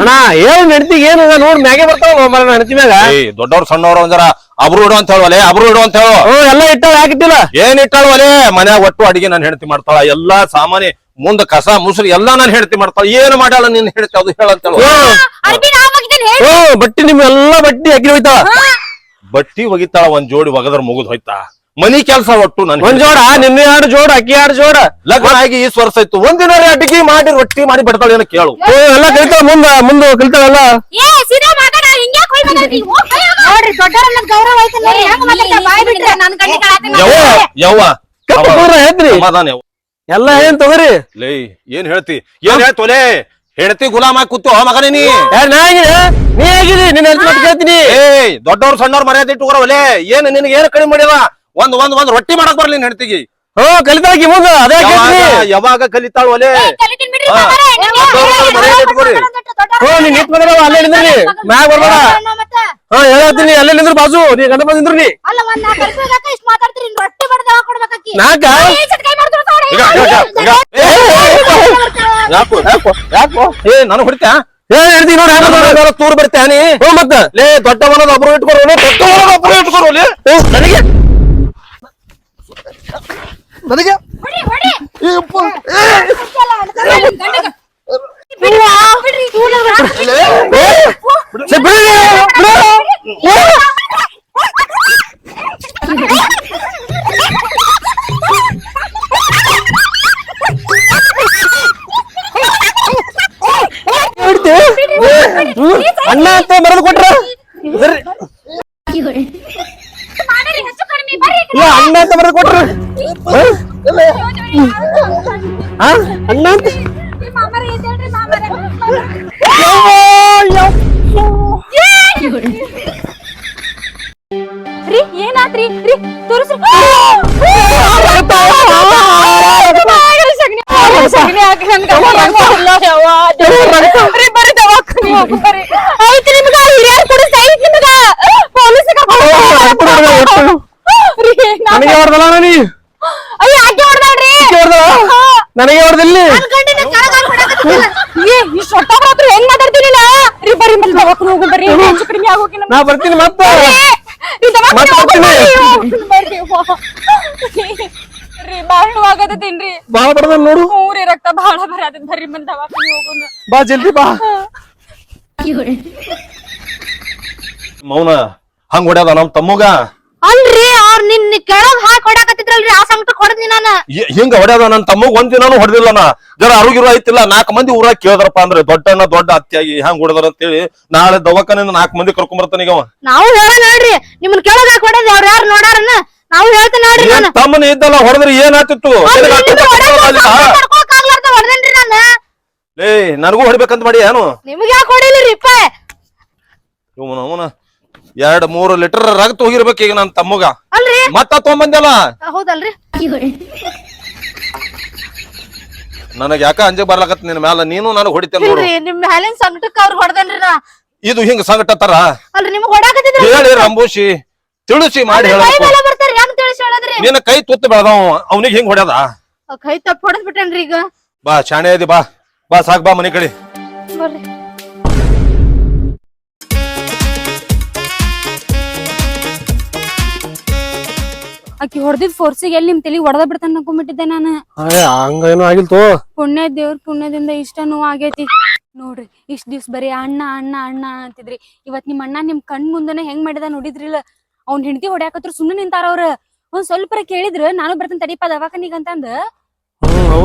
ಅಣ್ಣ ಏನ್ ನಡ್ತಿಗೆ ಏನು ನೋಡ್ ಮ್ಯಾಗೆ ಬರ್ತಾವ ಮರ ನಡ್ತಿ ಮ್ಯಾಗ. ದೊಡ್ಡವ್ರು ದೊಡ್ಡವ್ರ ಸಣ್ಣವ್ರ ಒಂದರ ಅಬ್ರು ಇಡು ಅಂತ ಹೇಳುವಲೆ ಅಬ್ರು ಇಡು ಅಂತ ಹೇಳು. ಹ್ಞೂ ಎಲ್ಲ ಇಟ್ಟಾವ ಯಾಕಿಟ್ಟಿಲ್ಲ ಏನ್ ಇಟ್ಟಾಳವಲೆ ಮನ್ಯಾಗ ಒಟ್ಟು ಅಡಿಗೆ ನಾನು ಹೆಂಡತಿ ಮಾಡ್ತಾಳ ಎಲ್ಲಾ ಸಾಮಾನ್ಯ ಮುಂದ ಕಸ ಮುಸುರಿ ಎಲ್ಲಾ ನಾನು ಹೆಂಡತಿ ಮಾಡ್ತಾಳ. ಏನ್ ಮಾಡ್ಯಾಳ ನಿನ್ ಹೆಂಡತಿ ಅದು ಹೇಳಂತ ಹೇಳು. ಅರ್ಬಿ ನಾ ಒಗಿತೀನಿ ಹೇಳಿ. ಹ್ಮ್ ಬಟ್ಟಿ ನಿಮ್ ಎಲ್ಲಾ ಬಟ್ಟಿ ಅಕ್ಕಿ ಹೋಯ್ತಾವ. ಬಟ್ಟಿ ಒಗಿತಾಳ ಒಂದ್ ಜೋಡಿ ಒಗದ್ರ ಮುಗಿದ್ ಹೋಯ್ತಾ. ಮನಿ ಕೆಲಸ ಒಟ್ಟು ನನ್ ಒಂದ್ ಜೋಡ ನಿನ್ನೆ ಎರಡು ಜೋಡ ಅಕ್ಕಿ ಎರಡು ಜೋಡ. ಲಗ್ನ ಆಗಿ ಈ ವರ್ಷ ಇತ್ತು ಒಂದಿನ ಅಡಿಗೆ ಮಾಡಿ ರೊಟ್ಟಿ ಮಾಡಿ ಬಿಡ್ತಾಳೆ ಏನ ಕೇಳು. ಓ, ಎಲ್ಲ ಕಲಿತಾವ ಮುಂದ ಮುಂದ ಕಲಿತಾವಲ್ಲ ಏ ಸೀದಾ ಮಗನ ಹಿಂಗ್ಯಾಕ್ ಹೋಯ್ ಮಾತಾಡ್ತಿ ನೋಡ್ರಿ ದೊಡ್ಡವರನ್ನ ಗೌರವ ಐತೆ ನೋಡ್ರಿ. ಹೆಂಗ್ ಮಾತಾಡ್ತಾ ಬಾಯ್ ಬಿಟ್ರೆ ನನ್ ಕಣ್ಣಿಗೆ ಕಾಳಾತೀನಿ ಯವ್ವ ಯವ್ವ. ಕಪ್ಪ ಕೂರ ಹೇಳ್ತ್ರಿ. ಸಮಾಧಾನ ಯವ್ವ. ಎಲ್ಲ ಏನ್ ತಗೋರಿ? ಲೇ ಏನ್ ಹೇಳ್ತಿ? ಏನ್ ಹೇಳ್ತೋಲೆ? ಹೆಂಡತಿ ಗುಲಾಮ್ ಆಗಿ ಕೂತು ಮಗನೇ ನೀ? ನಾ ನಿನ್ನ ಮಾತು ಕೇಳ್ತೀನಿ. ಏಯ್ ದೊಡ್ಡವ್ರ ಸಣ್ಣವ್ರ ಮರ್ಯಾದೆ ಇಟ್ಟುಕೊರವಲೆ ಏನ್ ನಿನಗೆ ಏನ್ ಕಡಿಮೆ ಮಾಡಿದ ಒಂದ್ ಒಂದ್ ಒಂದ್ ರೊಟ್ಟಿ ಮಾಡಕ್ ಬರ್ಲಿ ನಿನ್ ಹೆಂಡತಿಗೆ ಹ್ಮ್ ಕಲಿತಾಕಿ ಮುಂದ ಅದೇ ಕೇಳ್ತೀನಿ ಯಾವಾಗ ಯಾವಾಗ ಕಲಿತಾಳ ಒಲೆ ಕಲಿತೀನಿ ಬಿಡ್ರಿ ಹಾ. ಮಾಮಾರೆ, ನಿಮ್ಗೆ ದೊಡ್ಡವ್ರನ್ನ ಮರ್ಯಾದೆ ಇಟ್ಕೊರಿ. ಹ್ಮ್ ನೀನ್ ನಿಂತ್ ಬಂದ್ರ ಅಲ್ಲೇ ನಿಂದ್ರಿ ಮ್ಯಾಗ ಬರ್ಬೇಡ ಮತ್ತೆ ಹಾ ಹೇಳತ್ತೀನಿ ಅಲ್ಲೇ ನಿಂದ್ರ ಬಾಜು ನೀ ಗಂಡ ಬಂದಿಂದ್ರಿ ನೀ ಅಲ್ಲ ಒಂದ್ ನಾಲ್ಕು ರೂಪಾಯಿಗಾಕ ಇಷ್ಟ್ ಮಾತಾಡ್ತೀರಿ ಇನ್ ರೊಟ್ಟಿ ಬಡ್ದ ಕೊಡ್ಬೇಕಾಕಿ ನಾಕ ಏ, ಸಿಟ್ ಕೈ ಮಾಡ್ತೀರ ತಗೊಳ್ಳಿ. ಈಗ, ಈಗ, ಈಗ, ಈಗ. ಏ, ಯಾಕೋ ಯಾಕೋ ಯಾಕೋ ಏ ನಾನು ಹೊಡಿತ್ಯಾ ಏನ್ ಹೇಳ್ತೀನಿ ನೋಡಿ ನಾನು ತೂರ್ ಬರ್ತ್ಯಾನಿ ಹ್ಮ್ ಮತ್ತ ಲೇ ಒಬ್ರು ಇಟ್ಕೊರು ದೊಡ್ಡವನದ ಒಬ್ರು ಇಟ್ಕೊರೋಲೆ ಹ್ಮ್, ನನಗೆ ನನಗೆ? ಅಣ್ಣ ಅಂತ ಬರೆದು ಕೊಟ್ರ. ಅಣ್ಣ ಅಂತ ಬರೆದು ಕೊಟ್ರ? ನನಗೆ ಹೊಡೆದಲ್ಲ ನೀ? ಅಯ್ಯ ಆಕೆ ಹೊಡ್ದಾಳ್ರಿ? ಹೊಡೆದ ನನಗೆ ಹೊಡೆದಿಲ್ಲಿ ನನ್ ಗಂಡಿನ ಕೆಳಗ್ ಹಾಕ್ಬಿಡಕತ್ತಿಲ್ಲ. ಏ ಇಷ್ಟ್ ಹೊಟ್ಟ ಬರತ್ರ ಹೆಂಗ್ ಮಾತಾಡ್ತೀನಿ ನಾ ರೀ ಬರ್ರಿ ಬರ್ರಿ ದವಾಖಾನೆ ಹೋಗು ಬರ್ರಿ. ಹೆಚ್ಚು ಕಡಿಮೆ ಆಗೋಕೆ ನಾ ಬರ್ತೀನಿ ಮತ್ತ. ರೀ ದವಾಖಾನೆ ಹೋಗು ಬರ್ತೀನಿ. ಬರ್ರಿ ಅವ್ವ. ರೀ ಬಾಳ ನೋವಾಗತ್ತೇನ್ರಿ ಬಾಳ ಬಡದ ನೋಡು. ಮೂರಿ ರಕ್ತ ಬಾಳ ಬರತೈತಿ ಬರ್ರಿ ಬಂದ್ ದವಾಖಾನೆ ಹೋಗೋಣ. ಬಾ ಜಲ್ದಿ ಬಾ. ಮೌನ ಹಂಗ ಹೊಡ್ಯಾದ ನಮ್ ತಮ್ಮಗ? ಅಲ್ರಿ ಅವ್ರ ನಿನ್ ಕೆಳಗ್ ಹಾಕಿ ಹೊಡಕತ್ತಿದ್ರಲ್ರಿ ಆ ಸಂಕಟ ಕೊಡದ್ನಿ ನಾನು ಹ- ಹಿಂಗ ಹೊಡ್ಯದ? ನನ್ನ ತಮ್ಮಗ್ ಒಂದ್ ದಿನಾನು ಹೊಡೆದಿಲ್ಲ ನಾ. ಜರ ಆರೋಗ್ಯ ಐತಿಲ್ಲ ನಾಲ್ಕು ಮಂದಿ ಊರಾಗ ಕೇಳಿದ್ರಪ್ಪ ಅಂದ್ರೆ ದೊಡ್ಡಣ್ಣ ದೊಡ್ಡ ಅತ್ಯಾಗಿ ಹೆಂಗ್ ಹೊಡೆದ್ರ ಅಂತೇಳಿ ನಾಳೆ ದವಾಖಾನಿಂದ ನಾಲ್ಕು ಮಂದಿ ಕರ್ಕೊಂಡ್ ಬರ್ತಾನೆ ಈಗ. ನಾವು ಹೇಳ ನೋಡ್ರಿ ನಿಮ್ಮನ್ ಕೆಳಗ್ ಹಾಕಿ ಹೊಡೆದ್ ಅವ್ರ ಯಾರು ನೋಡಾರನ? ನಾವು ಹೇಳ್ತೇನೆ ನೋಡ್ರಿ ತಮ್ಮನ ಇದ್ದಲ್ಲ ಹೊಡೆದ್ರೆ ಏನಾತಿತ್ತು ಏಯ್ ನನಗೂ ಹೊಡಿಬೇಕಂತ ಮಾಡಿ ಏನು? ನಿಮ್ಗೆ ಯಾಕೆ ಹೊಡಿಲಿರಿಪ್ಪ ಇವನ ಅವನ ಎರಡ್ ಮೂರು ಲೀಟರ್ ರಕ್ತ ಹೋಗಿರ್ಬೇಕು ಈಗ ನನ್ನ ತಮ್ಮಗ. ಅಲ್ರಿ? ಮತ್ತ ತೊಗೊಂಬಂದಲ್ಲ ಹೌದಲ್ರಿ. ನನಗ್ ಯಾಕ ಅಂಜೆ ಬರ್ಲಾಕತ್ ನಿನ್ ಮ್ಯಾಲ? ನೀನು ನನಗ್ ಹೊಡಿತೇನೆ ನೋಡು. ಇಲ್ರಿ ನಿಮ್ ಮ್ಯಾಲಿನ ಸಂಕಟಕ್ಕ ಅವ್ರ ಹೊಡೆದೇನ್ರಿ ನಾ. ಇದು ಹಿಂಗ ಸಂಕಟ ತರ? ಅಲ್ರಿ ನಿಮ್ಗ್ ಹೊಡಾಕತ್ತಿದ್ರು ಹೇಳಿ ರಂಬೂಸಿ ತಿಳಿಸಿ ಮಾಡಿ ಕೈ ಹೇಳಬೇಕು ಮೇಲೆ ಬರ್ತಾರ ಹೆಂಗ್ ತಿಳಿಸಿ ಹೇಳದ್ರಿ? ನಿನ್ನ ಕೈ ತುತ್ತ ಬೆಳೆದವ ಅವನಿಗೆ ಹಿಂಗ್ ಹೊಡ್ಯದ? ಕೈ ತಪ್ಪ ಹೊಡೆದ್ ಬಿಟ್ಟೇನ್ರಿ ಈಗ. ಬಾ ಶಾಣೆ ಅದಿ ಬಾ. ಬಾ ಸಾಕ್ ಬಾ ಮನೆ ಕಡೆ. ಬರ್ರಿ. ಆಕಿ ಹೊಡೆದಿದ್ ಫೋರ್ಸಿಗೆ ಎಲ್ಲಿ ನಿಮ್ ತಲೆ ಹೊಡೆದ ಬಿಡ್ತಾನ ಅನ್ಕೊಂಡ್ಬಿಟ್ಟಿದ್ದೆ ನಾನು. ಹಂಗೇನು ಆಗಿಲ್ತು ಪುಣ್ಯ ದೇವ್ರ ಪುಣ್ಯದಿಂದ ಇಷ್ಟ ನೋವು ಆಗೈತಿ. ನೋಡ್ರಿ ಇಷ್ಟ ದಿವ್ಸ ಬರೀ ಅಣ್ಣ ಅಣ್ಣ ಅಣ್ಣ ಅಂತಿದ್ರಿ. ಇವತ್ ನಿಮ್ ಅಣ್ಣ ನಿಮ್ ಕಣ್ ಮುಂದನೆ ಹೆಂಗ್ ಮಾಡಿದ ನೋಡಿದ್ರಿಲ್ಲ. ಅವ್ನ್ ಹೆಂಡತಿ ಹೊಡ್ಯಾಕತ್ರ ಸುಮ್ನೆ ನಿಂತಾರ ಅವ್ರ. ಒಂದ್ ಸ್ವಲ್ಪ ಕೇಳಿದ್ರ ನಾನು ಬರ್ತೇನೆ ತಡಿಪ ದವಾಖಾನಿಗ್ ಅಂತಂದ.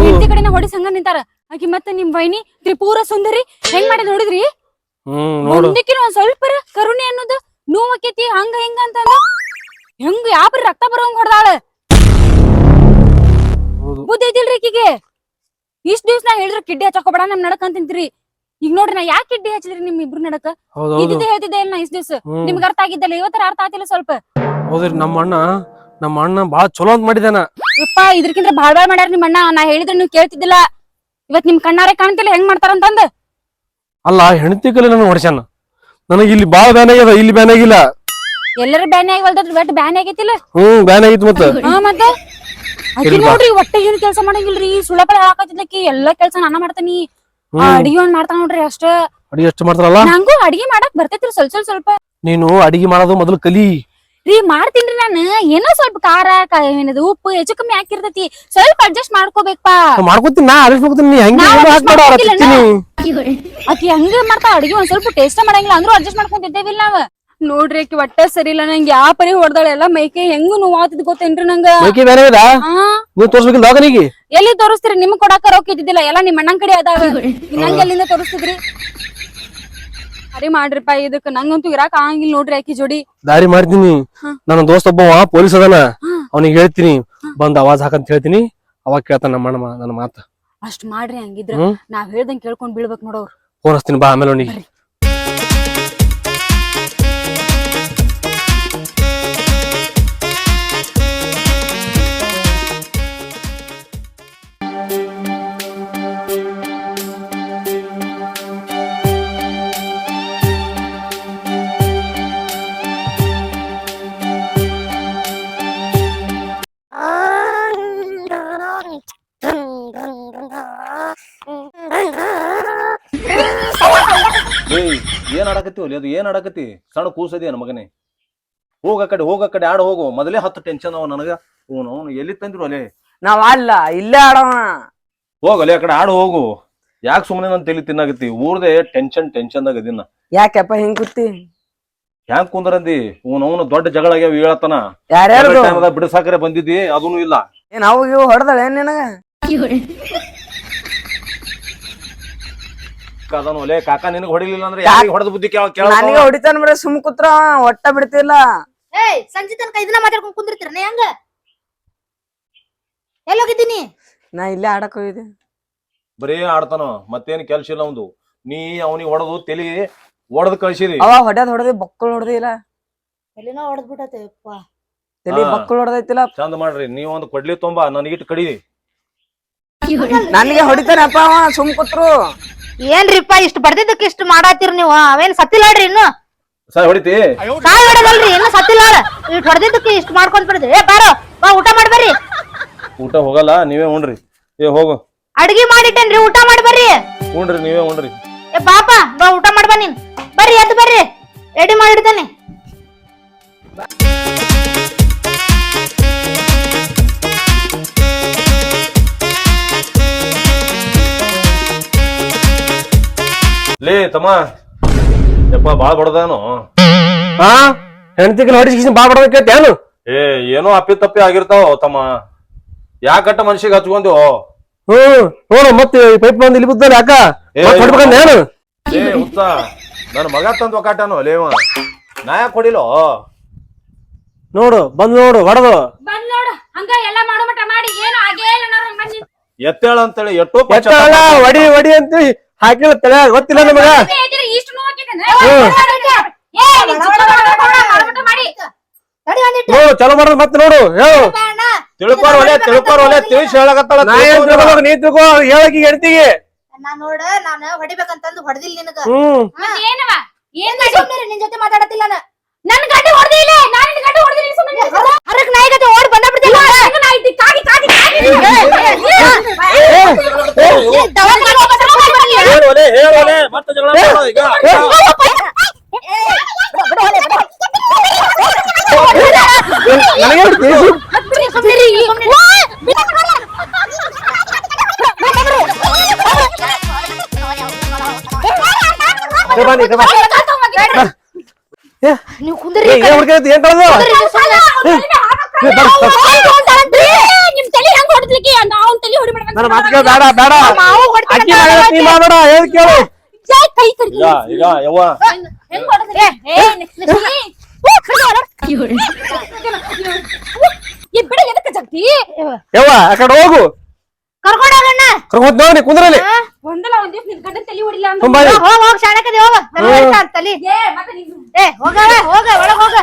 ಹೆಂಡತಿ ಕಡೆನ ಹೊಡಿ ಸಂಗ ನಿಂತಾರ. ಆಕಿ ಮತ್ತೆ ನಿಮ್ ವೈನಿ ತ್ರಿಪುರ ಸುಂದರಿ ಹೆಂಗ್ ಮಾಡಿದ್ ನೋಡಿದ್ರಿ? ಒಂದಕ್ಕಿನ ಒಂದ್ ಸ್ವಲ್ಪ ಕರುಣೆ ಅನ್ನೋದು ನೋವಕೇತಿ ಹಂಗ ಹೆಂಗ ಅಂತಂದ. ಹೆಂಗ್ ಯಾಬ್ರಿ ರಕ್ತ ಬರೋಂಗ್ ಹೊಡ್ದಾಳ. ಬುದ್ಧಿ ಐತಿಲ್ರಿ ಆಕಿಗೆ ಇಷ್ಟ ದಿವ್ಸ ನಾ ಹೇಳಿದ್ರ ಕಿಡ್ಡಿ ಹಚ್ಚಕೋಬೇಡ ನಮ್ ನಡಕ ಅಂತಿಂತ್ರಿ ಈಗ ನೋಡ್ರಿ ನಾ ಯಾಕೆ ಕಿಡ್ಡಿ ಹಚ್ಚಿದ್ರಿ ನಿಮ್ ಇಬ್ರು ನಡಕ? ಇದ್ದಿದ್ದೆ ಹೇಳ್ತಿದ್ದೆ ಇಲ್ಲ ನಾ ಇಷ್ಟ್ ದಿವ್ಸ. ನಿಮ್ಗೆ ಅರ್ಥ ಆಗಿದ್ದಲ್ಲ ಇವತ್ತರ ಅರ್ಥ ಆತಿಲ್ಲ ಸ್ವಲ್ಪ. ಹೌದ್ರಿ ನಮ್ಮ ಅಣ್ಣ ನಮ್ಮ ಅಣ್ಣ ಬಾಳ ಚಲೋ ಅಂತ ಮಾಡಿದಾನ ಯಪ್ಪ ಇದ್ರಕ್ಕಿಂತ ಬಾಳ ಬಾಳ್ ಮಾಡ್ಯಾರ ನಿಮ್ ಅಣ್ಣ. ನಾ ಹೇಳಿದ್ರೆ ನೀವು ಕೇಳ್ತಿದ್ದಿಲ್ಲ. ಇವತ್ ನಿಮ್ ಕಣ್ಣಾರೆ ಕಾಣ್ತಿಲ್ಲ ಹೆಂಗ್ ಮಾಡ್ತಾರಂತಂದ ಅಲ್ಲ ಹೆಂಡತಿ ಕಲೆ ನಾನು ಹೊಡ್ಸ್ಯಾನ. ನನಗೆ ಇಲ್ಲಿ ಬಾಳ ಬ್ಯಾನ್ ಆಗ್ಯದ ಇಲ್ಲಿ ಬ್ಯಾನ್ ಆಗಿಲ್ಲ. ಎಲ್ಲರ ಬ್ಯಾನ್ ಆಗಿ ಹೊಲ್ದದ್ರ ಬಟ್ ಬ್ಯಾನೆ ಆಗೈತಿಲ್ಲ? ಹ್ಮ್ ಬ್ಯಾನ್ ಆಗಿತ್ತು ಮತ್ತ. ಹಾ ಮತ್ತೆ? ಅಕಿ? ನೋಡ್ರಿ ಒಟ್ಟೆ ಏನ್ ಕೆಲಸ ಮಾಡಂಗಿಲ್ರಿ? ಸುಳಪಳ ಹಾಕತ್ತಿದ್ಲಕಿ ಎಲ್ಲಾ ಕೆಲಸ ನಾನ ಮಾಡ್ತಾನಿ. ಆ ಅಡಿಗೆ ಒಂದ್ ಮಾಡ್ತಾನ ನೋಡ್ರಿ ಅಷ್ಟ. ಅಡಿಗೆ ಎಷ್ಟು ಮಾಡ್ತಾರಲ್ಲ? ನಂಗೂ ಅಡಿಗೆ ಮಾಡಕ್ ಬರ್ತೈತ್ರಿ ಸ್ವಲ್ಪ ಸ್ವಲ್ಪ ಸ್ವಲ್ಪ. ನೀನು ಅಡಿಗೆ ಮಾಡೋದು ಮೊದಲು ಕಲಿ. ರೀ ಮಾಡ್ತೀನ್ರಿ ನಾನು. ಏನೋ ಸ್ವಲ್ಪ ಖಾರ ಏನದು ಉಪ್ಪು ಹೆಚ್ಚು ಕಮ್ಮಿ ಹಾಕಿರ್ತೈತಿ. ಸ್ವಲ್ಪ ಅಡ್ಜಸ್ಟ್ ಮಾಡ್ಕೋಬೇಕಪ್ಪ ಮಾಡ್ಕೋತೀನಿ ನಾ ಅಡಿಗೆ ಹೋಗ್ತೀನಿ ನೀ ಹೆಂಗೆ ನಾ ಮಾಡೋ ಹಂಗ ಮಾಡ್ತಾ ಅಡಿಗೆ ಒಂದ್ ಸ್ವಲ್ಪ ಟೇಸ್ಟ್ ಮಾಡಂಗಿಲ್ಲ. ಅಂದ್ರೂ ಅಡ್ಜಸ್ಟ್ ಮಾಡ್ಕೊಂತಿದ್ದೇವಿಲ್ಲ ನಾವ್. ನೋಡ್ರಿ ಆಕಿ ಒಟ್ಟ ಸರಿ ಇಲ್ಲ ನಂಗೆ ಯಾವ ಪರಿ ಹೊಡೆದಾಳೆ ಎಲ್ಲ ಮೈಕೆ ಹೆಂಗು ನೋವಾತಿದ್ ಗೊತ್ತೇನ್ರಿ ನಂಗ? ಮೈಕೆ ಬೇರೆ ಇದಾ ಹಾ. ನೀವು ತೋರ್ಸ್ಬೇಕಿಲ್ಲ ದವಾಖಾನಿಗೆ? ಎಲ್ಲಿ ತೋರಿಸ್ತೀರಿ? ನಿಮ್ ಕೊಡಾಕ ರೊಕ್ಕ ಇದ್ದಿದ್ದಿಲ್ಲ ಎಲ್ಲ ನಿಮ್ಮ ಅಣ್ಣನ್ ಕಡೆ ಅದಾವ. ನಂಗೆ ಎಲ್ಲಿಂದ ತೋರಿಸ್ತಿದ್ರಿ? ಅರಿ ಮಾಡ್ರಿಪ್ಪ ಇದಕ್ ನಂಗಂತೂ ಇರಾಕ್ ಆಗಂಗಿಲ್ಲ ನೋಡ್ರಿ ಆಕಿ ಜೋಡಿ. ದಾರಿ ಮಾಡ್ತೀನಿ. ನನ್ನ ದೋಸ್ತ ಒಬ್ಬ ಪೊಲೀಸ್ ಅದನ. ಅವನಿಗೆ ಹೇಳ್ತೀನಿ. ಬಂದ್ ಅವಾಜ್ ಹಾಕಂತ ಹೇಳ್ತೀನಿ. ಅವಾಗ ಕೇಳ್ತಾನ ನಮ್ಮ ಅಣ್ಣ ನನ್ನ ಮಾತ. ಅಷ್ಟ್ ಮಾಡ್ರಿ ಹಂಗಿದ್ರ. ನಾವ್ ಹೇಳ್ದಂಗ್ ಕೇಳ್ಕೊಂಡ್ ಬೀಳ್ಬೇಕ್ ನೋಡವ್ರು ಫೋನ್ ಹಚ್ತೀನಿ ಬಾ ಆಮೇಲೆ ಅವನಿಗೆ ಏನ್ ಆಡಕತ್ತಿ ಅದು ಏನ್ ಆಡಕತ್ತಿ? ಸಣ್ಣ ಕೂಸದಿ ಮಗನೇ? ಹೋಗ ಕಡೆ ಹೋಗ ಕಡೆ ಆಡ ಹೋಗು. ಮೊದಲೇ ಹತ್ತು ಟೆನ್ಷನ್ ಅವ ನನಗ. ಅವನು ಅವನು ಎಲ್ಲಿ ತಂದ್ರು ಅಲೆ? ನಾವ್ ಅಲ್ಲ ಇಲ್ಲೇ ಆಡೋಣ ಹೋಗಲೆ ಆ ಕಡೆ ಆಡ ಹೋಗು. ಯಾಕೆ ಸುಮ್ಮನೆ ನನ್ನ ತಲೆ ತಿನ್ನಾಗತ್ತಿ ಊರ್ದೆ ಟೆನ್ಷನ್ ಟೆನ್ಷನ್ದಾಗ ಅದಿನ್ನ. ಯಾಕೆಪ್ಪ ಹಿಂಗ್ ಕೂತಿ? ಹ್ಯಾಂಗ್ ಕುಂದ್ರಂದಿ? ಅವ್ನು ಅವನು ದೊಡ್ಡ ಜಗಳ ಆಗ್ಯಾವ ಹೇಳತ್ತನ. ಯಾರ್ಯಾರ್ದು? ಬಿಡಸಾಕರೆ ಬಂದಿದ್ದಿ ಅದೂ ಇಲ್ಲ. ಏನ್ ಅವು ಇವು ಹೊಡೆದಳ ನಿನಗ? ಅದನ್ನು ಒಲೆ ಕಾಕ ನಿನಗೆ ಹೊಡಿಲಿಲ್ಲ ಅಂದ್ರೆ ಯಾರಿಗೆ ಹೊಡೆದ ಬುದ್ಧಿ ಕೇಳ ಕೇಳ ನನಗೆ ಹೊಡಿತಾನ ಬರೀ ಸುಮ್ ಕುತ್ರ ಒಟ್ಟ ಬಿಡ್ತಿಲ್ಲ. ಏಯ್ ಸಂಜೆ ತನಕ ಇದನ್ನ ಮಾತಾಡ್ಕೊಂಡ್ ಕುಂದಿರ್ತೀರನೆ ಹೆಂಗ? ಎಲ್ಲೋಗಿದ್ದೀನಿ? ನಾ ಇಲ್ಲೇ ಆಡಕ್ ಹೋಗಿದ್ದೆ. ಬರೀ ಆಡ್ತಾನ ಮತ್ತೇನ್ ಕೆಲ್ಸ ಇಲ್ಲ ಅವಂದು. ನೀ ಅವನಿಗೆ ಹೊಡೆದು ತಲಿ ಒಡೆದು ಕಳ್ಸಿರಿ ಅವ ಹೊಡ್ಯದ್ ಹೊಡೆದಿ ಬಕ್ಕಳು ಹೊಡೆದಿಲ್ಲ. ಎಲ್ಲಿನೋ ಹೊಡೆದ್ ಬಿಟ್ಟತೆ ತಲಿ ಹಾ. ಬಕ್ಕಳು ಹೊಡೆದೈತಿಲ್ಲ. ಚಂದ ಮಾಡ್ರಿ ನೀವ್ ಒಂದು ಕೊಡ್ಲಿ ತುಂಬಾ ನನಗಿಟ್ಟು ಕಡಿ ನನಗೆ ಹೊಡಿತಾನಪ್ಪ ಅವ ಸುಮ್ ಕೂತ್ರು. ಏನ್ರಿಪ್ಪ ಇಷ್ಟು ಬಡ್ದಿದ್ದಕ್ಕೆ ಇಷ್ಟು ಮಾಡಾತಿರ್ ನೀವು? ಅವೇನ್ ಸತ್ತಿಲ್ಲ ನೋಡ್ರಿ ಇನ್ನು? ಸರ್ ಹೊಡಿತಿ. ಸಾಯ್ ಹೊಡೆದಲ್ರಿ ಇನ್ನು ಸತ್ತಿಲ್ಲ ಇಷ್ಟು ಹೊಡೆದಿದ್ದಕ್ಕೆ ಇಷ್ಟು ಮಾಡ್ಕೊಂಡ್ ಬಿಡ್ರಿ. ಏ ಬಾರೋ ಬಾ ಊಟ ಮಾಡಿ ಬರ್ರಿ. ಊಟ ಹೋಗಲ್ಲ ನೀವೇ ಉಣ್ರಿ. ಏ ಹೋಗು. ಅಡ್ಗಿ ಮಾಡಿಟ್ಟೇನ್ರಿ ಊಟ ಮಾಡಿ ಬರ್ರಿ. ಉಣ್ರಿ ನೀವೇ ಉಣ್ರಿ. ಏ ಬಾಪ ಬಾ ಊಟ ಮಾಡಿ ಬಾ ನೀನ್. ಬರ್ರಿ ಎದ್ದು ಬರ್ರಿ. ರೆಡಿ ಮಾಡಿಡ್ತೇನೆ ಲೇ ತಮ್ಮ. ಯಪ್ಪ ಬಾಳ ಬಡದಾನು? ಹಾ ಹೆಣ್ತಿಗೆ ಹೊಡಿಸಿ ಬಾ ಬಡದ ಏನು? ಏ ಏನೋ ಅಪ್ಪಿ ತಪ್ಪಿ ಆಗಿರ್ತಾವ ತಮ್ಮ. ಯಾಕಟ್ಟ ಮನ್ಸಿಗೆ ಹಚ್ಕೊಂಡಿ ಹ್ಮ್ ನೋಡು ಮತ್ತೆ ಈ ಪೈಪ್ ಬಂದು ಇಲ್ಲಿ ಬಿದ್ದಲ್ಲ ಯಾಕ? ಹೊಡ್ಬೇಕಂದ ಏನು? ಏ ನನ್ನ ಮಗ ತಂದು ಒಕ್ಕಾಟನು ಲೇವ ನಾ ಯಾಕೆ ಹೊಡಿಲೋ ನೋಡು ಬಂದ್ ನೋಡು ಹೊಡೆದು. ಬಂದ್ ನೋಡು ಹಂಗ ಎಲ್ಲ ಮಾಡೋ ಮಟ ಮಾಡಿ ಏನು ಆಗೇ ಇಲ್ಲ ನೋಡು ಹಂಗ್ ಎತ್ತೇಳ ಅಂತೇಳಿ ಎಟ್ಟು ಎತ್ತಲ್ಲ ಹೊಡಿ ಹೊಡಿ ಅಂತ ಹಾಕಿಲ್ಲ ತಲೆ ಗೊತ್ತಿಲ್ಲ ನಿಮಗ? ನೀನ್ ನೋಡು ಚಲೋ ಮಾಡೋದು ಮತ್ತೆ ನೋಡು ಹೇಳು. ತಿಳ್ಕೊರ್ ಒಲೆ ತಿಳ್ಕೊರ್ ಒಲೆ ತಿಳಿಸಿ ಹೇಳಕತ್ತಳ ನಾ ತಿಳ್ಕೊ ಹೇಳಕಿ ಹೆಣ್ತಿಗೆ ನಾ ನೋಡ ನಾನು ಹೊಡಿಬೇಕಂತಂದು ಹೊಡೆದಿಲ್ಲ ನಿನಗ. ಏನವ? ಏನ್? ನಿನ್ ಜೊತೆ ಮಾತಾಡತಿಲ್ಲ ನಾನು. ನನ್ ಗಂಟೆ ಹೊಡೆದಿಲ್ಲ ನಾನು ನಿನ್ನ ಗಂಟೆ ಹೊಡ್ದಿಲ್ಲ. ನೀ, ಏ ನೀವು ಕುಂದ್ರಿ ಏ, ಏನ್ ಹುಡ್ಕೈತಿ ಏನ್ ಕಳ್ದು. ನಿಮ್ ತಲೆ ಹೆಂಗ್ ಹೊಡ್ದ್ಲಿಕ್ಕೆ? ಅವ್ನ್ ತಲೆ ಹೊಡಿ ನನ್ನ ಮಾತು ಕೇಳ ಬೇಡ ಬೇಡ. ಅಕ್ಕಿ ಮಗಳ ನೀ ಮಾಡೋಣ ಹೇಳಿ ಕೇಳು. ಕೈ ಕಡಿ ಈಗ ಯವ್ವ. ಹೆಂಗ್ ಹೊಡೆದ್ರಿ? ಏ ಬಿಡ ಎದಕ್ಕೆ ಜಗ್ತಿ? ಯವ್ವ ಆ ಕಡೆ ಹೋಗು. ಕರ್ಕೊಂಡೋಗಣ್ಣ ಕರ್ಕೊಂಡ್ ನೋಡಿ ಕುಂದ್ರಲ್ಲಿ. ಒಂದಲ್ಲ ಒಂದ್ ದಿವ್ಸ ನಿನ್ ಗಂಡನ್ ತಲೆ ಹೊಡಿಲ್ಲ ಅಂದ್ರೆ ತುಂಬಾ ಇದೆ. ಹೋಗ್ ಹೋಗ್ ಶಾಣಕದಿ ಹೋಗ. ತಲಿ. ಏ ಮತ್ತೆ ನೀನು ಏ ಹೋಗವ ಹೋಗ ಒಳಗ್ ಹೋಗ.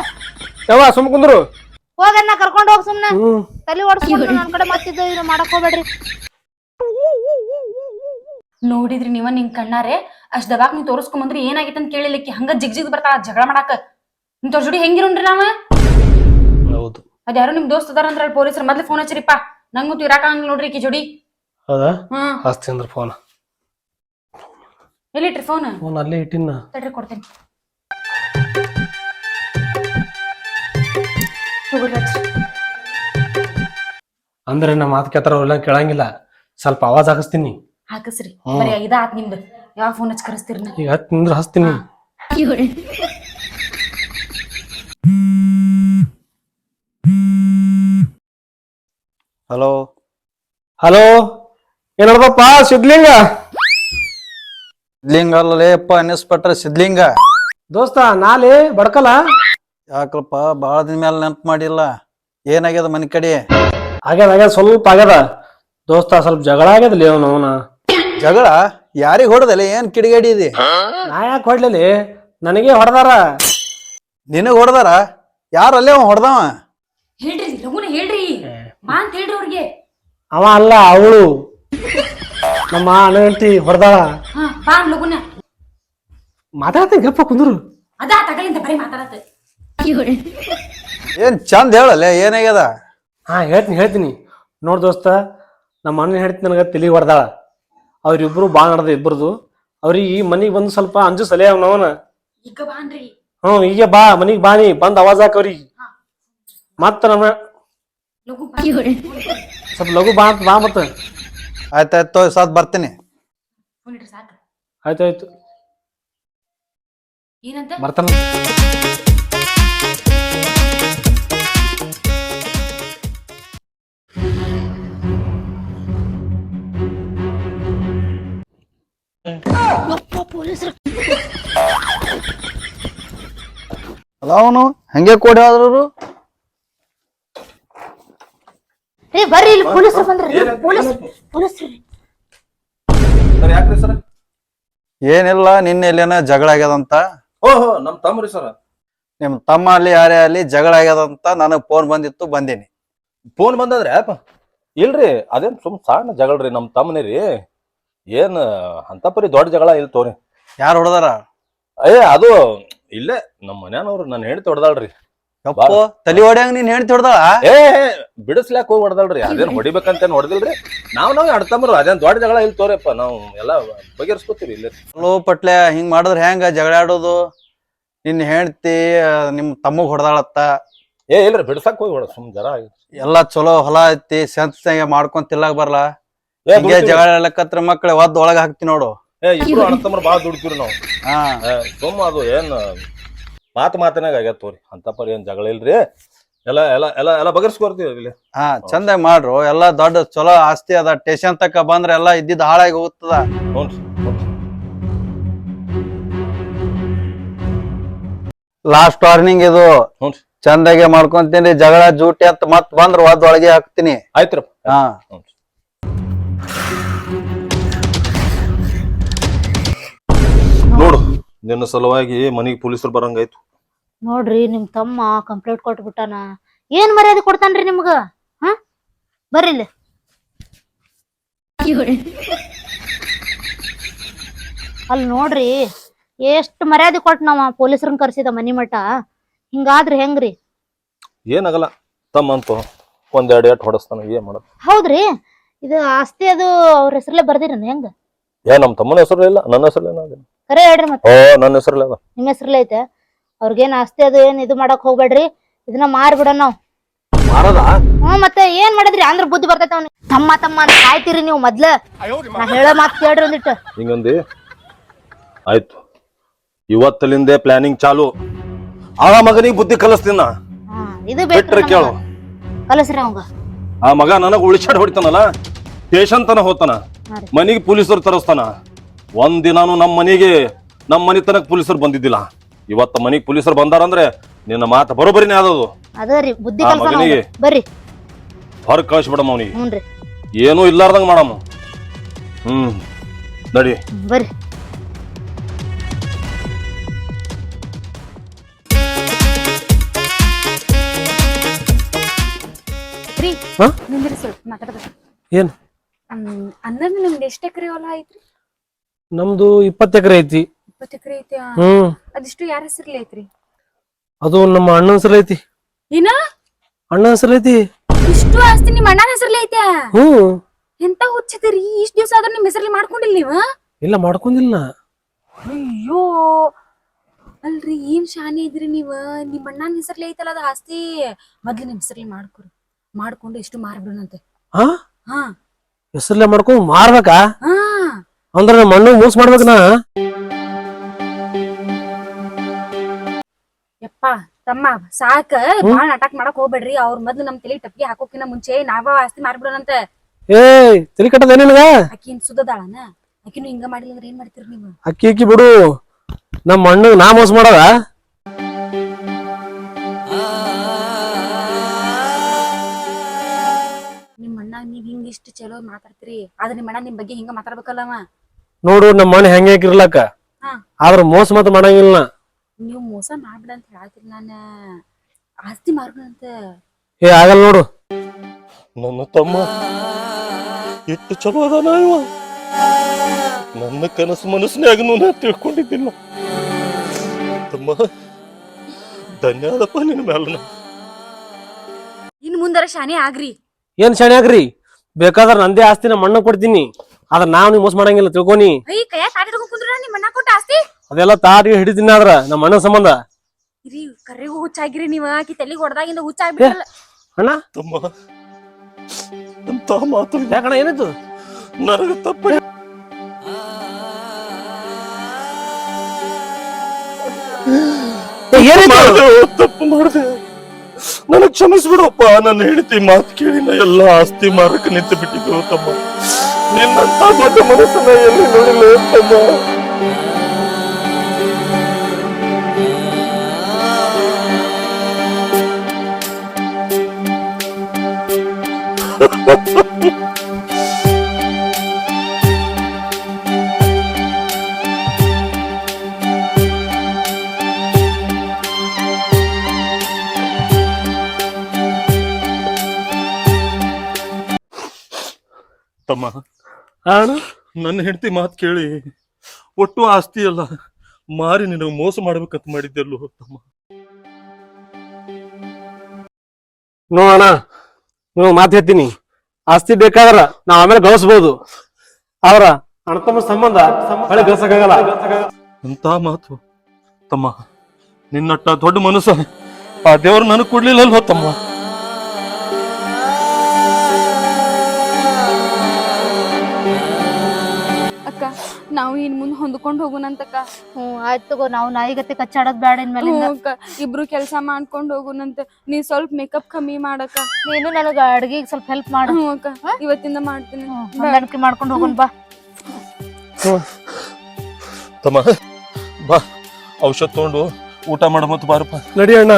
ಯವ್ವ ಸುಮ್ ಕುಂದ್ರು. ಹೋಗನ್ನ ಕರ್ಕೊಂಡ್ ಹೋಗ್ ಸುಮ್ನ. ತಲೆ ಓಡಿಸ್ಕೊಂಡು ನನ್ ಕಡೆ ಮತ್ತಿದ್ದು ಇದು ಮಾಡಕ್ ಹೋಗ್ಬೇಡ್ರಿ. ನೋಡಿದ್ರಿ ನೀವ ನಿನ್ ಕಣ್ಣಾರೆ? ಅಷ್ಟ್ ದವಾಕ್ ನೀವ್ ತೋರಿಸ್ಕೊಂಬಂದ್ರಿ ಏನಾಗಿತ್ತು ಅಂತ ಕೇಳಿಲಿಕ್ಕೆ ಹಂಗ ಜಿಗ್ ಜಿಗ್ ಬರ್ತಾಳ ಜಗಳ ಮಾಡಾಕ. ನಿಮ್ ತೋರ್ ಜೋಡಿ ಹೆಂಗಿರುಣ್ರಿ ನಾವ? ಹೌದು. ಅದ್ಯಾರೋ ನಿಮ್ ದೋಸ್ತ ಅದಾರ ಅಂದ್ರ ಪೊಲೀಸರು ಮೊದ್ಲು ಫೋನ್ ಹಚ್ಚಿರಿಪ್ಪ. ನಂಗೂ ಇರಾಕ ಹಂಗ ನೋಡ್ರಿ ಈಕಿ ಜೋಡಿ. ಹೌದಾ? ಹ್ಮ್. ಹಚ್ತೀನಿ ಅಂದ್ರೆ ಫೋನ್ ಎಲ್ಲಿಟ್ರಿ ಫೋನ್ ಫೋನ್ ಅಲ್ಲೇ ಇಟ್ಟಿನ. ತಡ್ರಿ ಕೊಡ್ತೀನಿ. ಹಚ್ರಿ. ಅಂದ್ರೆ ನಮ್ಮ ಮಾತು ಕೇತರ ಅವ್ರೆಲ್ಲ ಕೇಳಂಗಿಲ್ಲ. ಸ್ವಲ್ಪ ಆವಾಜ್ ಹಾಕಿಸ್ತೀನಿ. ಹಾಕಸ್ರಿ. ಬರಿ ಬರೀ ಇದಾತ್ ನಿಮ್ದು. ಯಾವ ಫೋನ್ ಹಚ್ಚಿ ಕರೆಸ್ತೀರಿ ನಾ? ಈಗ ಹತ್ತು ನಿಂದ್ರ ಹಚ್ತೀನಿ. ಹಲೋ ಹಲೋ ಏನಪ್ಪ ಸಿದ್ಲಿಂಗ? ಸಿದ್ಲಿಂಗ ಅಲ್ಲಲೇಪ್ಪ ಅನ್ನಿಸ್ಪಟ್ರೆ ಸಿದ್ಲಿಂಗ. ದೋಸ್ತ ನಾಲಿ ಬಡ್ಕಲ? ಯಾಕಲ್ಪ ಭಾಳ ದಿನ ಮೇಲೆ ನೆನಪು ಮಾಡಿಲ್ಲ. ಏನಾಗ್ಯದ ಮನೆ ಕಡೆ? ಆಗ್ಯದ ಆಗ್ಯದ ಸ್ವಲ್ಪ ಆಗ್ಯದ. ದೋಸ್ತ ಸ್ವಲ್ಪ ಜಗಳ ಆಗ್ಯದಲ್ಲಿ ಅವನು ಅವನ. ಜಗಳ? ಯಾರಿಗೆ ಹೊಡೆದಲ್ಲ ಏನ್ ಕಿಡಿಗೇಡಿ ಇದೆ? ನಾ ಯಾಕೆ ಹೊಡ್ಲಿ ನನಗೆ ಹೊಡೆದಾರ. ನಿನಗ ಹೊಡೆದಾರ? ಯಾರಲ್ಲೇ ಅವ ಹೊಡೆದವ? ಹೇಳ್ರಿ ಹೇಳ್ರಿ. ಬಾ ಅಂತ ಹೇಳ್ರಿ ಅವ್ರಿಗೆ. ಅವ ಅಲ್ಲ ಅವಳು. ನಮ್ಮ ಅಣ್ಣಂಟಿ ಹೊಡೆದಾಳ ಹಾ ಬಾ ಲಗುನ. ಮಾತಾಡ್ತೀನಿ ಗಪ್ಪ ಕುಂದ್ರು. ಅದಾ ತಗಲಿಂದ ಬರೀ ಮಾತಾಡತ್ತೆ. ಏನ್ ಚಂದ ಹೇಳಲ್ಲ ಏನಾಗ್ಯದ? ಹಾ ಹೇಳ್ತೀನಿ ಹೇಳ್ತೀನಿ. ನೋಡ್ ದೋಸ್ತ ನಮ್ಮ ಅಣ್ಣ ಹೇಳ್ತೀನಿ ನನಗೆ ತಿಳಿ ಹೊಡೆದಾಳ. ಅವ್ರಿಬ್ರು ಬಾ ನಡ್ದ ಇಬ್ಬರದು ಅವ್ರಿಗೆ ಈ ಮನಿಗೆ ಬಂದು ಸ್ವಲ್ಪ ಅಂಜು ಸಲಹೆ ಅವನವನ ಈಗ ಬಾನ್ರಿ ಹ್ಮ್ ಈಗ ಬಾ ಮನಿಗೆ ಬಾ ನೀ ಬಂದ್ ಅವಾಜ್ ಹಾಕ ಅವ್ರಿಗೆ. ಮತ್ತ ನಮ್ಮ ಲಗು ಬಾ. ಸ್ವಲ್ಪ ಲಘು ಬಾ ಅಂತ ಬಾ ಮತ್ತ. ಆಯ್ತಾಯ್ತು ಸಾತ್ ಬರ್ತೀನಿ. ಸಾಕು. ಆಯ್ತಾಯ್ತು ಏನಂತ? ಬರ್ತಾನ. ಅಲ್ಲ ಅವನು ಹಂಗೆ ಕೊಡಿ ಆದ್ರು ರೀ ಬರ್ರಿ ಇಲ್ಲಿ ಪೊಲೀಸರು ಬಂದ್ರಿ. ಪೊಲೀಸ್ ಪೊಲೀಸ್ರು. ಸರ್ ಯಾಕ್ರಿ ಸರ್? ಏನಿಲ್ಲ ನಿನ್ನೆ ಎಲ್ಲೇನ ಜಗಳ ಆಗ್ಯದಂತ. ಓಹೋ ನಮ್ ತಮ್ಮರಿ ಸರ್. ನಿಮ್ ತಮ್ಮ ಅಲ್ಲಿ ಯಾರೇ ಅಲ್ಲಿ ಜಗಳ ಆಗ್ಯದಂತ ನನಗ್ ಫೋನ್ ಬಂದಿತ್ತು ಬಂದೀನಿ. ಫೋನ್ ಬಂದದ್ರಿ ಯಾಪ ಇಲ್ರಿ ಅದೇನ್ ಸುಮ್ ಸಣ್ಣ ಜಗಳ್ರಿ ನಮ್ ತಮ್ಮನಿರಿ ರೀ. ಏನ್ ಅಂತ ಪರಿ ದೊಡ್ಡ ಜಗಳ ಇಲ್ ತೋರಿ. ಯಾರು ಹೊಡೆದಾರ? ಏ ಅದು ಇಲ್ಲೇ ನಮ್ ಮನ್ಯಾನವ್ರು ನಾನು ಹೆಂಡತಿ ಹೊಡೆದಾಳ್ರಿ. ಯಪ್ಪೋ ತಲಿ ಹೊಡ್ಯಂಗ್ ನೀನ್ ಹೇಳ್ತಿ ಹೊಡ್ದಾಳ? ಏ ಬಿಡಿಸ್ಲಾಕ್ ಹೋಗಿ ಹೊಡೆದಲ್ರಿ ಅದೇನ್ ಹೊಡಿಬೇಕಂತ ಹೊಡೆದಿಲ್ರಿ ನಾವ್ ನಾವ್ ಅಡ್ತಂಬ್ರು ಅದೇನ್ ದೊಡ್ಡ ಜಗಳ ಇಲ್ ತೋರಿಪ್ಪ ನಾವು ಎಲ್ಲ ಬಗೆಹರಿಸ್ಕೊತೀವಿ ಇಲ್ಲಿ. ಹಲೋ ಪಟ್ಲೆ ಹಿಂಗ್ ಮಾಡಿದ್ರ ಹೆಂಗ ಜಗಳ ಆಡೋದು? ನಿನ್ ಹೆಂಡ್ತಿ ಆ, ನಿಮ್ ತಮ್ಮಗ್ ಹೊಡ್ದಾಳತ್ತ? ಏ ಇಲ್ರಿ ಬಿಡ್ಸಕ್ ಹೋಗಿ ಹೊಡ ಸುಮ್ ಜರ ಎಲ್ಲಾ ಚಲೋ ಹೊಲ ಐತಿ ಸೆನ್ಸ್ನಾಗ ಮಾಡ್ಕೊಂತ ತಿಲ್ಲಕ್ ಬರಲ್ಲ ಹಿಂಗೇ ದುಡ್ತೀವಿ. ಜಗಳ ಹೇಳಕತ್ರ ಮಕ್ಳ ಒದ್ದ ಒಳಗ ಹಾಕ್ತಿ ನೋಡು. ಏ ಇಬ್ರು ಅಣ್ತಂಬ್ರು ಬಾಳ ದುಡ್ತೀವ್ರಿ ನಾವು. ಹಾ. ಸುಮ್ ಸುಮ್ಮ ಅದು ಏನ್ ಮಾತು ಮಾತನಾಗ ಆಗ್ಯಾದ ತೋರಿ. ಅಂತ ಪರಿ ಏನ್ ಜಗಳ ಇಲ್ರಿ? ಎಲ್ಲ ಎಲ್ಲ ಎಲ್ಲ ಎಲ್ಲ ಬಗರ್ಸ್ಕೊಡ್ತೀವಿ ಇಲ್ಲಿ ಹಾ ಚಂದಾಗಿ ಮಾಡ್ರು. ಎಲ್ಲ ದೊಡ್ಡ ಚಲೋ ಆಸ್ತಿ ಅದ. ಟೇಷನ್ ತಕ ಬಂದ್ರೆ ಎಲ್ಲ ಇದ್ದಿದ್ ಹಾಳಾಗಿ ಹೋಗ್ತದ. ಲಾಸ್ಟ್ ವಾರ್ನಿಂಗ್ ಇದು. ಚಂದಾಗೆ ಮಾಡ್ಕೊಂತೀನಿ. ಜಗಳ ಜೂಟಿ ಅಂತ ಮತ್ ಬಂದ್ರ ಒದ್ ಒಳಗೆ ಹಾಕ್ತೀನಿ. ಆಯ್ತ್ರಪ್ಪ ಹಾ. ಹ್ಞೂ ನಿನ್ನ ಸಲುವಾಗಿ ಮನೆಗೆ ಪೊಲೀಸರು ಬರಂಗಾಯ್ತು. ನೋಡ್ರಿ ನಿಮ್ ತಮ್ಮ ಕಂಪ್ಲೇಂಟ್ ಕೊಟ್ಬಿಟ್ಟಾನ. ಏನ್ ಮರ್ಯಾದೆ ಕೊಡ್ತಾನ್ರಿ ನಿಮ್ಗ? ಹಾ? ಬರ್ರಿ ಇಲ್ಲಿ. ಅಲ್ಲಿ ನೋಡ್ರಿ ಎಷ್ಟ್ ಮರ್ಯಾದೆ ಕೊಟ್ಟು ನಾವ ಪೊಲೀಸರನ್ನ ಕರ್ಸಿದ ಮನಿ ಮಠ. ಹಿಂಗಾದ್ರೆ ಹೆಂಗ್ರಿ? ಏನಾಗಲ್ಲ ತಮ್ಮ ಅಂತ ಒಂದೆರಡು ಏಟ್ ಹೊಡಸ್ತಾನ ಏನ್ ಮಾಡೋದು? ಹೌದ್ರಿ? ಇದು ಆಸ್ತಿ ಅದು ಅವ್ರ ಹೆಸರಲ್ಲೇ ಬರ್ದಿರನ್ ಹೆಂಗ? ಏ ನಮ್ಮ ತಮ್ಮನ ಹೆಸರು ಇಲ್ಲ ನನ್ನ ಹೆಸರು ಏನಾದ ಕರೆ ಹೇಳ್ರಿ ಮತ್ತ. ಓ ನನ್ನ ಹೆಸರು ಅದ ನಿಮ್ ಹೆಸರಲ್ಲೇ ಐತೆ. ಅವ್ರಿಗೇನ್ ಆಸ್ತಿ ಅದು ಏನ್ ಇದು ಮಾಡಕ್ ಹೋಗ್ಬೇಡ್ರಿ. ಇದನ್ನ ಮಾರ್ಬಿಡ ನಾವು ನಾವ್. ಮಾರದ? ಹ್ಮ್ ಮತ್ತೆ ಏನ್ ಮಾಡಿದ್ರಿ? ಅಂದ್ರ ಬುದ್ಧಿ ಬರ್ತೈತೆ ಅವ್ನಿಗೆ. ತಮ್ಮ ತಮ್ಮ ಅಂತ ಕಾಯ್ತೀರಿ ನೀವು ಮೊದ್ಲ. ನಾ ಹೇಳೋ ಮಾತು ಕೇಳ್ರಿ ಒಂದಿಟ್ಟು. ಹಿಂಗಂದಿ? ಆಯ್ತು. ಇವತ್ತಲಿಂದೇ ಪ್ಲಾನಿಂಗ್ ಚಾಲು. ಆ ಮಗನಿಗೆ ಬುದ್ಧಿ ಕಲಿಸ್ತೀನ? ನಾ. ಹಾ ಇದು ಬಿಟ್ರೆ ಬೇಕು ಕೇಳು. ಕಲಸ್ರಿ ಅವಂಗ. ಆ ಮಗ ನನಗ್ ಉಳಿಸಾಡ್ ಹೊಡಿತಾನಲ್ಲ? ಸ್ಟೇಷನ್ ತನ ಹೋತಾನ. ಮನಿಗೆ ಪೊಲೀಸರು ತರಸ್ತಾನ? ಒಂದ್ ದಿನಾನು ನಮ್ಮ ಮನೆಗೆ ನಮ್ಮ ಮನೆ ತನಕ ಪೊಲೀಸರು ಬಂದಿದ್ದಿಲ್ಲ. ಇವತ್ತ ಮನೆಗೆ ಪೊಲೀಸರು ಬಂದಾರಂದ್ರೆ ನಿನ್ನ ಮಾತು ಬರೋಬರಿನೇ ಆದದು ಅದ ರೀ ಬುದ್ಧಿ ಆ ಕಲ್ಸೋಣ ಮಗನಿಗೆ? ಬರ್ರಿ. ಹೊರಗ್ ಕಳಿಸ್ಬಿಡಮ್ಮ ಅವನಿಗೆ. ಹ್ಞೂನ್ರಿ ಏನೂ ಇಲ್ಲಾರ್ದಂಗ ಮಾಡಮ್ಮ. ಹ್ಮ್ ನಡಿ. ಬರ್ರಿ. ರೀ ಹಾ? ನಿಂದ್ರಿ ಸ್ವಲ್ಪ ಮಾತಾಡ್ಬೇಕು. ಏನ್? ಅನ್ನದ ನಿಮ್ದು ಎಷ್ಟು ಎಕರೆ ಹೊಲ ಐತ್ರಿ? ನಮ್ದು ಇಪ್ಪತ್ತು ಎಕರೆ ಐತಿ. ಇಪ್ಪತ್ತು ಎಕರೆ ಐತಿ ಹ್ಮ್. ಅದಿಷ್ಟು ಯಾರ ಹೆಸರಲ್ಲಿ ಐತ್ರಿ? ಅದು ನಮ್ಮ ಅಣ್ಣನ ಹೆಸರು ಐತಿ. ಏನ ಅಣ್ಣ ಹೆಸರು ಐತಿ. ಇಷ್ಟು ಆಸ್ತಿ ನಿಮ್ಮ ಅಣ್ಣನ ಹೆಸರಲ್ಲಿ ಐತೆ? ಹ್ಮ್. ಎಂತ ಹುಚ್ಚಿದಿರಿ ಇಷ್ಟ ದಿವಸ ಆದ್ರೂ ನಿಮ್ಮ ಹೆಸರಲ್ಲಿ ಮಾಡ್ಕೊಂಡಿಲ್ಲ ನೀವು? ಇಲ್ಲ ಮಾಡ್ಕೊಂಡಿಲ್ಲ ಅಯ್ಯೋ. ಅಲ್ರಿ ಏನ್ ಶಾನೆ ಇದ್ರಿ ನೀವ? ನಿಮ್ಮ ಅಣ್ಣನ ಹೆಸರಲ್ಲಿ ಐತಲ್ಲ ಅದು ಆಸ್ತಿ? ಮೊದ್ಲು ನಿಮ್ಮ ಹೆಸರಲ್ಲಿ ಮಾಡ್ಕೊರಿ. ಮಾಡ್ಕೊಂಡು ಇಷ್ಟು ಮಾರ್ಬಿಡೋಣಂತೆ. ಹಾ ಹಾ. ಹೆಸರಲ್ಲೇ ಮಾಡ್ಕೊಂಡು ಮಾರ್ಬೇಕಾ? ಹಾ. ಅಂದ್ರ ನಮ್ಮ ಮಣ್ಣು ಮೋಸ ಮಾಡ್ಬೇಕ ನಾ. ಯಪ್ಪ ತಮ್ಮ ಸಾಕ. ಬಾಳ ಅಟ್ಯಾಕ್ ಮಾಡಕ್ ಹೋಗ್ಬೇಡ್ರಿ. ಅವ್ರ ಮೊದ್ಲು ನಮ್ ತಲೆ ಟಪ್ಪಿಗೆ ಹಾಕೋಕಿನ ಮುಂಚೆ ನಾವ ಆಸ್ತಿ ಮಾರ್ಬಿಡೋಣಂತ. ಏ ತಲೆ ಕಟ್ಟದ ನಿನಗ ಆಕಿನ್ ಸುದ್ದದಾಳನ ಆಕಿನು ಹಿಂಗ ಮಾಡಿಲ್ಲ ಅಂದ್ರೆ ಏನ್ ಮಾಡ್ತೀರಿ ನೀವು? ಅಕ್ಕಿ ಅಕ್ಕಿ ಬಿಡು. ನಮ್ಮ ಮಣ್ಣು ನಾ ಮೋಸ ಮಾಡದ? ನಿಮ್ ಅಣ್ಣ ನೀವ್ ಹಿಂಗ ಇಷ್ಟು ಚಲೋ ಮಾತಾಡ್ತೀರಿ. ಆದ್ರೆ ನಿಮ್ ಅಣ್ಣ ನಿಮ್ ಬಗ್ಗೆ ಹಿಂಗ ಮಾತಾಡ್ಬೇಕಲ್ಲವ ನೋಡು ನಮ್ಮ ಮನೆ ಹೆಂಗ ಹಾಕಿರ್ಲಕ್ಕ ಹಾ. ಆದ್ರ ಮೋಸ ಮಾತ್ರ ಮಾಡಂಗಿಲ್ಲ ನೀವು ಮೋಸ ಮಾಡ್ಬಿಡ ಅಂತ ಹೇಳತ್ತೀರಿ ನಾನ. ಆಸ್ತಿ ಮಾರ್ಬಿಡಂತ ಏ ಆಗಲ್ಲ ನೋಡು. ನನ್ನ ತಮ್ಮ ಎಷ್ಟು ಚಲೋ ಅದಾನ ಇವ. ನನ್ನ ಕನಸು ಮನಸ್ಸಿನಾಗನು ನಾ ತಿಳ್ಕೊಂಡಿದ್ದಿಲ್ಲ. ತಮ್ಮ ಧನ್ಯವಾದಪ್ಪ ನಿನ್ನ ಮ್ಯಾಲ. ಇನ್ ಮುಂದರ ಶಾನೆ ಆಗ್ರಿ. ಏನ್ ಶಾಣೆ ಆಗ್ರಿ? ಬೇಕಾದ್ರ ನಂದೇ ಆಸ್ತಿ ನಮ್ಮ ಮಣ್ಣ ಕೊಡ್ತೀನಿ. ಆದ್ರ ನಾವ್ ನೀವ್ ಮೋಸ ಮಾಡಂಗಿಲ್ಲ ತಿಳ್ಕೊನಿ. ಐ ಕೈಯ ತಾಟಿ ಹಿಡ್ಕೊಂಡ್ ಕುಂದ್ರ ನಿಮ್ ಅಣ್ಣ ಕೊಟ್ಟ ಆಸ್ತಿ? ಅದೆಲ್ಲ ತಾಟಿಗೆ ಹಿಡಿತೀನಿ ಆದ್ರ ನಮ್ಮ ಅಣ್ಣ ಸಂಬಂಧ. ಇರಿ ಕರೆಗೂ ಹುಚ್ಚಾಗಿರಿ ನೀವ್. ಆಕಿ ತಲೆಗೆ ಹೊಡೆದಾಗಿಂದ ಹುಚ್ಚಾಗ್ಬಿಟ್ಟಲ್ಲ. ಅಣ್ಣ. ತಮ್ಮ ಅಂತ ಮಾತು? ಯಾಕಣ್ಣ ಏನಾಯ್ತು? ನನಗೆ ತಪ್ಪ ಏ, ಏನಾಯ್ತು? ಮಾಡ್ದೆ, ತಪ್ಪು ಮಾಡಿದೆ ನನಗ್ ಕ್ಷಮಿಸ್ಬಿಡಪ್ಪ ನನ್ನ ಹೆಂಡತಿ ಮಾತು ಕೇಳಿ ನಾ ಎಲ್ಲ ಆಸ್ತಿ ಮಾರಕ್ಕೆ ನಿಂತು ಬಿಟ್ಟಿದ್ದು ತಮ್ಮ. ನಿನ್ನಂತ ದೊಡ್ಡ ಮನಸ್ಸನ್ನ ಎಲ್ಲಿ ನೋಡಿಲ್ಲ ತಮ್ಮ ತಮ್ಮ ಅಣ್ಣ? ನನ್ನ ಹೆಂಡತಿ ಮಾತು ಕೇಳಿ ಒಟ್ಟು ಆಸ್ತಿ ಅಲ್ಲ ಮಾರಿ ನಿನಗೆ ಮೋಸ ಮಾಡ್ಬೇಕಂತ ಮಾಡಿದ್ದೆಲ್ಲೋ ತಮ್ಮ. ನೋಡೋಣ ನೀವು ಮಾತು ಹೇಳ್ತೀನಿ. ಆಸ್ತಿ ಬೇಕಾದ್ರ ನಾವ್ ಆಮೇಲೆ ಗಳಿಸ್ಬೋದು. ಆದ್ರ ಅಣ್ತಮ್ಮ ಸಂಬಂಧ ಹೊಳೆ ಗಳಿಸಕ್ಕಾಗಲ್ಲ. ಎಂತ ಮಾತು? ತಮ್ಮ ನಿನ್ನಟ್ಟ ದೊಡ್ಡ ಮನಸ್ಸ ಆ ದೇವ್ರು ನನಗ್ ಕೊಡ್ಲಿಲ್ಲಲ್ವ ತಮ್ಮ? ನಾವು ಇನ್ ಮುಂದ್ ಹೊಂದ್ಕೊಂಡ್ ಹೋಗುನಂತಕ್ಕ ಹ್ಞೂ ಆಯ್ತು ತಗೋ ನಾವು ನಾಯಿಗತ್ತೆ ಕಚ್ಚಾಡೋದ್ ಬೇಡ ಇನ್ಮೇಲೆ ಇಬ್ರು ಕೆಲಸ ಮಾಡ್ಕೊಂಡ್ ಹೋಗುನಂತ ನೀ ಸ್ವಲ್ಪ ಮೇಕಪ್ ಕಮ್ಮಿ ಮಾಡಕ್ಕ. ನೀನು ನನಗ ಅಡ್ಗಿಗ್ ಸ್ವಲ್ಪ ಹೆಲ್ಪ್ ಮಾಡು. ಹ್ಞೂ ಅಕ್ಕ. ಇವತ್ತಿಂದ ಮಾಡ್ತೀನಿ. ಹೊಂದಾಣಿಕೆ ಮಾಡ್ಕೊಂಡು ಹೋಗೋಣ ಬಾ. ತಮ್ಮ ಬಾ. ಔಷಧ ತಗೊಂಡು ಊಟ ಮಾಡ ಮತ್ತು ಬಾರಪ್ಪ. ನಡಿ ಅಣ್ಣ.